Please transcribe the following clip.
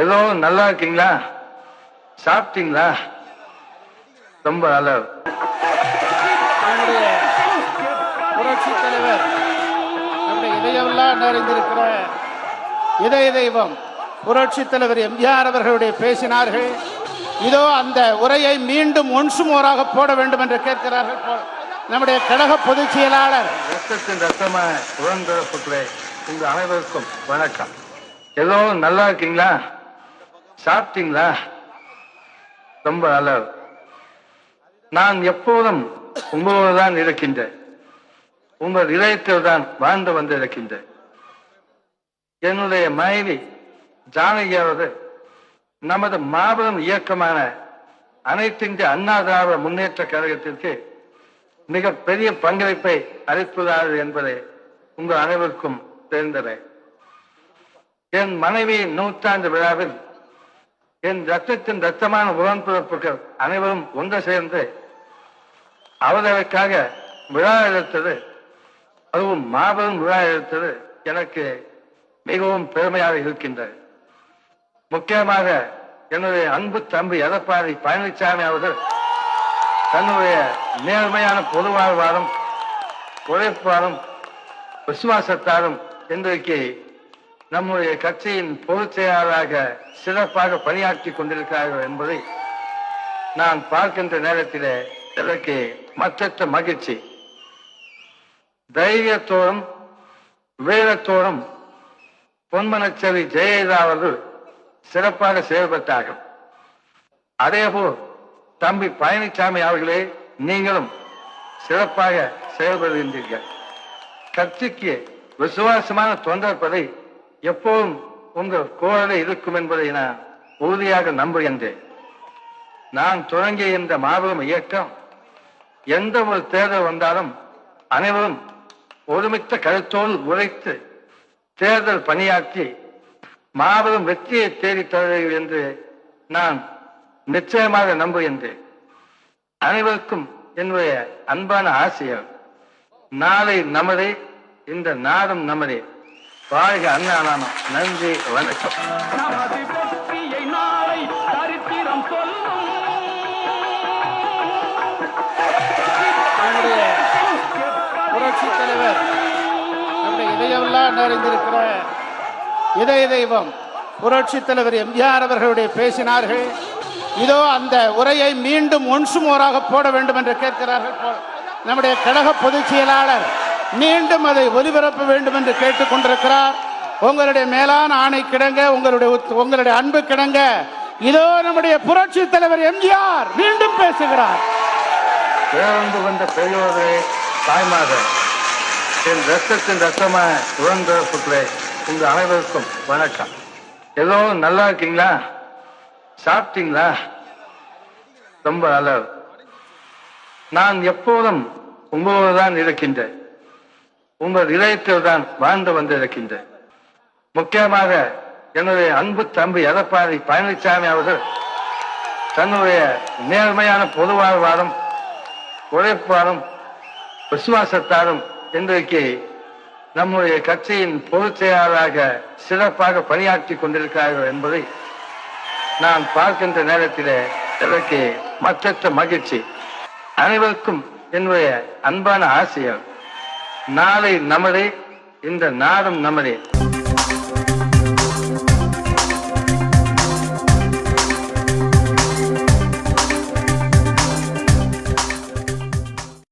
எல்லோரும் நல்லா இருக்கீங்களா? சாப்பிட்டீங்களா? ரொம்ப நல்லா புரட்சி தலைவர் நம்முடைய இதயமெல்லாம் நிறைந்திருக்கிற இதய தெய்வம் புரட்சி தலைவர் எம்ஜிஆர் அவர்களுடைய பேசினார்கள் இதோ அந்த உரையை மீண்டும் ஒன்சு மோராக போட வேண்டும் என்று கேட்கிறார்கள் நம்முடைய கழக பொதுச் செயலாளர். ரத்தத்தின் ரத்தமா உடன்பிறப்புகளே உங்க அனைவருக்கும் வணக்கம். எல்லோரும் நல்லா இருக்கீங்களா? சாப்பிட்டீங்களா? ரொம்ப அழகு நான் எப்போதும் உங்களோடு தான் இருக்கின்றேன். உங்கள் இதயத்தில் தான் வாழ்ந்து வந்து இருக்கின்றேன். என்னுடைய மனைவி ஜானகியாவது நமது மாபெரும் இயக்கமான அனைத்து அண்ணாதார அண்ணா திராவிட முன்னேற்ற கழகத்திற்கு மிக பெரிய பங்களிப்பை அளித்துள்ளார்கள் என்பதை உங்கள் அனைவருக்கும் தெரிந்தவை. என் மனைவியின் நூற்றாண்டு விழாவில் என் ரத்தத்தின் ரத்தமான உடன்பிறப்புகள் அனைவரும் ஒன்று சேர்ந்து அவர்களுக்காக விழா எடுத்தது. அதுவும் மாபெரும் விழா எடுத்தது எனக்கு மிகவும் பெருமையாக இருக்கின்றது. முக்கியமாக என்னுடைய அன்பு தம்பி எடப்பாடி பழனிசாமி அவர்கள் தன்னுடைய நேர்மையான பொது வாழ்வாரும் உழைப்பாலும் விசுவாசத்தாலும் இன்றைக்கு நம்முடைய கட்சியின் பொதுச் செயலாளராக சிறப்பாக பணியாற்றி கொண்டிருக்கிறார்கள் என்பதை நான் பார்க்கின்ற நேரத்தில் எனக்கு மற்றற்ற மகிழ்ச்சி. தைரியத்தோடும் வீரத்தோடும் பொன்மனச்செவி ஜெயலலிதா அவர்கள் சிறப்பாக செயல்பட்டார்கள் அதேபோல் தம்பி பழனிசாமி அவர்களே நீங்களும் சிறப்பாக செயல்படுகின்றீர்கள். கட்சிக்கு விசுவாசமான தொண்டர்பதை எப்போதும் உங்கள் கோரலை இருக்கும் என்பதை நான் உறுதியாக நம்புகின்றேன். நான் தொடங்கிய இந்த மாபெரும் இயக்கம் எந்த ஒரு தேர்தல் வந்தாலும் அனைவரும் ஒருமித்த கருத்தோடு உழைத்து தேர்தல் பணியாற்றி மாபெரும் வெற்றியை தேடித் தருவீர்கள் என்று நான் நிச்சயமாக நம்புகின்றேன். அனைவருக்கும் என்னுடைய அன்பான ஆசையம் நாளை நமதே இந்த நாடும் நமதே. வாழ்க அண்ணா நாமம் நன்றி வணக்கம். நமது வெற்றியை நாளை சரித்திரம் சொல்லும். நம்முடைய புரட்சி தலைவர் நம்முடைய இதயமெல்லாம் நிறைந்திருக்கிற இதய தெய்வம் புரட்சி தலைவர் எம்ஜிஆர் அவர்களுடைய பேசினார்கள் இதோ அந்த உரையை மீண்டும் ஒன்சு மோராக போட வேண்டும் என்று கேட்கிறார்கள் நம்முடைய கழக பொதுச் செயலாளர் மீண்டும் அதை ஒலிபரப்ப வேண்டும் என்று கேட்டுக்கொண்டிருக்கிறார். உங்களுடைய மேலான ஆணை கிடங்க உங்களுடைய உத்- உங்களுடைய அன்பு கிடங்க. இதோ நம்முடைய புரட்சி தலைவர் எம்ஜிஆர் மீண்டும் பேசுகிறார். பேருந்து வந்த பெரியோரே தாய்மாக என் ரத்தத்தின் ரத்தமா உடன்பிறப்புகளே உங்க அனைவருக்கும் வணக்கம். எல்லோரும் நல்லா இருக்கீங்களா? சாப்பிட்டீங்களா? ரொம்ப நல்லா. நான் எப்போதும் உங்களோடு தான் இருக்கின்றேன். உங்கள் இதயத்தில் தான் வாழ்ந்து வந்திருக்கின்றேன். முக்கியமாக என்னுடைய அன்பு தம்பி எடப்பாடி பழனிசாமி அவர்கள் தன்னுடைய நேர்மையான பொது வாழ்வாரும் உழைப்பாலும் விசுவாசத்தாலும் இன்றைக்கு நம்முடைய கட்சியின் பொதுச் செயலாளராக சிறப்பாக பணியாற்றி கொண்டிருக்கிறார்கள் என்பதை நான் பார்க்கின்ற நேரத்திலே எனக்கு மற்ற மகிழ்ச்சி. அனைவருக்கும் என்னுடைய அன்பான ஆசையம் நாளை நமதே இந்த நாடும் நமதே.